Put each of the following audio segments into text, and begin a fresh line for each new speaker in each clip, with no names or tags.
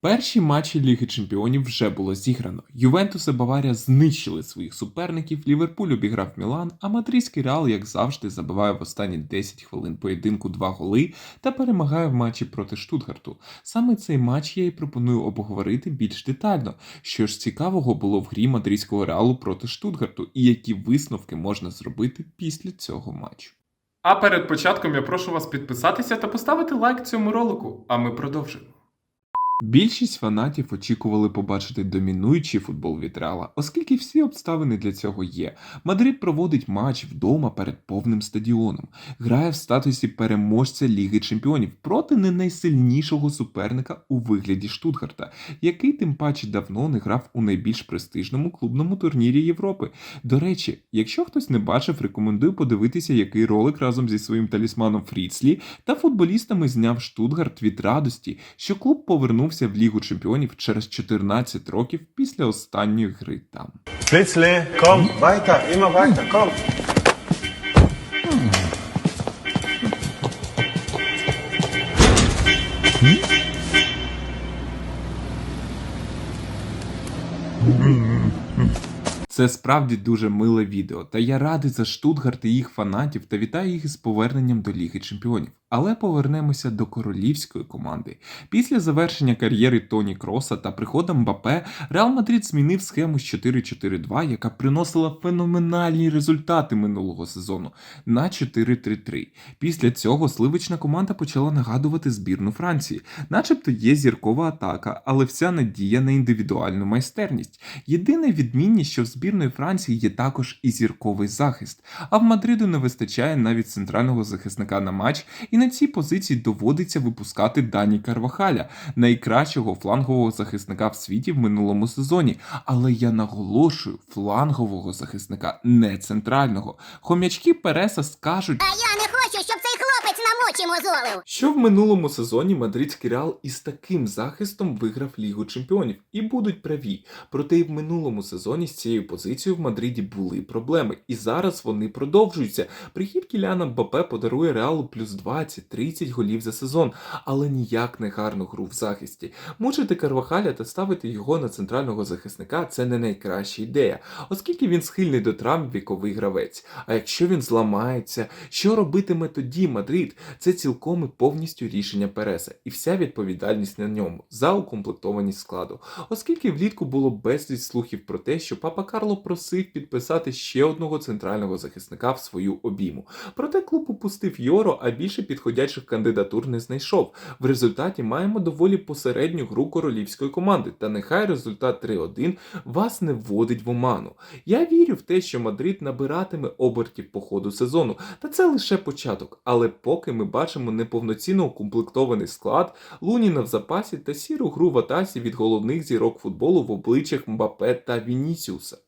Перші матчі Ліги Чемпіонів вже було зіграно. Ювентус і Баварія знищили своїх суперників. Ліверпуль обіграв Мілан, а мадридський Реал, як завжди, забиває в останні 10 хвилин поєдинку два голи та перемагає в матчі проти Штутгарту. Саме цей матч я і пропоную обговорити більш детально. Що ж цікавого було в грі мадридського реалу проти Штутгарту, і які висновки можна зробити після цього матчу. А перед початком я прошу вас підписатися та поставити лайк цьому ролику, а ми продовжуємо. Більшість фанатів очікували побачити домінуючий футбол від оскільки всі обставини для цього є. Мадрид проводить матч вдома перед повним стадіоном, грає в статусі переможця Ліги Чемпіонів проти не найсильнішого суперника у вигляді Штутгарта, який тим паче давно не грав у найбільш престижному клубному турнірі Європи. До речі, якщо хтось не бачив, рекомендую подивитися, який ролик разом зі своїм талісманом Фріцлі та футболістами зняв Штутгарт від радості, що клуб повернувся в Лігу Чемпіонів через 14 років після останньої гри там.
Fritzle, komm, weiter, immer weiter, komm.
Це справді дуже миле відео, та я радий за Штутгарт і їх фанатів та вітаю їх із поверненням до Ліги Чемпіонів. Але повернемося до королівської команди. Після завершення кар'єри Тоні Кроса та приходу Мбапе, Реал Мадрид змінив схему з 4-4-2, яка приносила феноменальні результати минулого сезону на 4-3-3. Після цього сливична команда почала нагадувати збірну Франції, начебто є зіркова атака, але вся надія на індивідуальну майстерність. Єдина відмінність, що в збірної Франції є також і зірковий захист, а в Мадриду не вистачає навіть центрального захисника на матч, і на цій позиції доводиться випускати Дані Карвахаля, найкращого флангового захисника в світі в минулому сезоні. Але я наголошую флангового захисника, не центрального. Хомячки Переса скажуть.
А я не на мозолив.
Що в минулому сезоні мадридський реал із таким захистом виграв Лігу Чемпіонів і будуть праві. Проте і в минулому сезоні з цією позицією в Мадриді були проблеми, і зараз вони продовжуються. Прихід Кіляна Мбапе подарує реалу плюс 20-30 голів за сезон, але ніяк не гарну гру в захисті. Мучити Карвахаля та ставити його на центрального захисника це не найкраща ідея, оскільки він схильний до травм віковий гравець. А якщо він зламається, що робитиме тоді Мадрид? Це цілком і повністю рішення Переса, і вся відповідальність на ньому за укомплектованість складу. Оскільки влітку було безліч слухів про те, що папа Карло просив підписати ще одного центрального захисника в свою обійму. Проте клуб упустив Йоро, а більше підходячих кандидатур не знайшов. В результаті маємо доволі посередню гру королівської команди, та нехай результат 3-1 вас не вводить в оману. Я вірю в те, що Мадрид набиратиме обертів по ходу сезону, та це лише початок. Але поки ми бачимо неповноцінно укомплектований склад, Луніна в запасі та сіру гру в атасі від головних зірок футболу в обличчях Мбапе та Вінісіуса.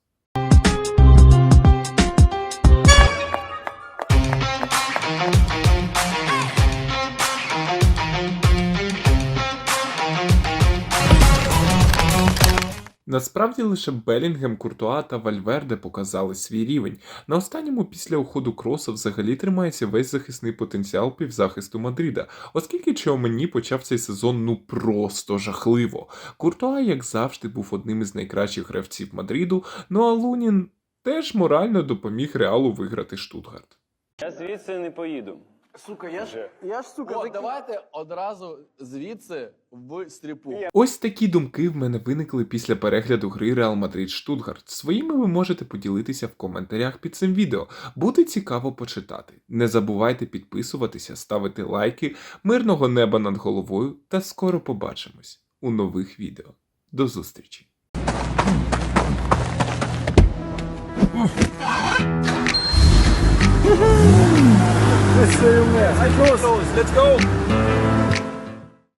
Насправді лише Белінгем, Куртуа та Вальверде показали свій рівень. На останньому після уходу Кроса взагалі тримається весь захисний потенціал півзахисту Мадрида, оскільки Чоумені почав цей сезон ну просто жахливо. Куртуа, як завжди, був одним із найкращих гравців Мадриду, ну а Лунін теж морально допоміг Реалу виграти Штутгарт.
Я звідси не поїду.
Сука, я ж, я ж, сука,
От,
такий-
давайте одразу звідси в стріпу.
Ось такі думки в мене виникли після перегляду гри Реал Мадрид Штутгарт. Своїми ви можете поділитися в коментарях під цим відео. Буде цікаво почитати. Не забувайте підписуватися, ставити лайки, мирного неба над головою та скоро побачимось у нових відео. До зустрічі! Scheiße, Junge. Seid los. los.
Let's go.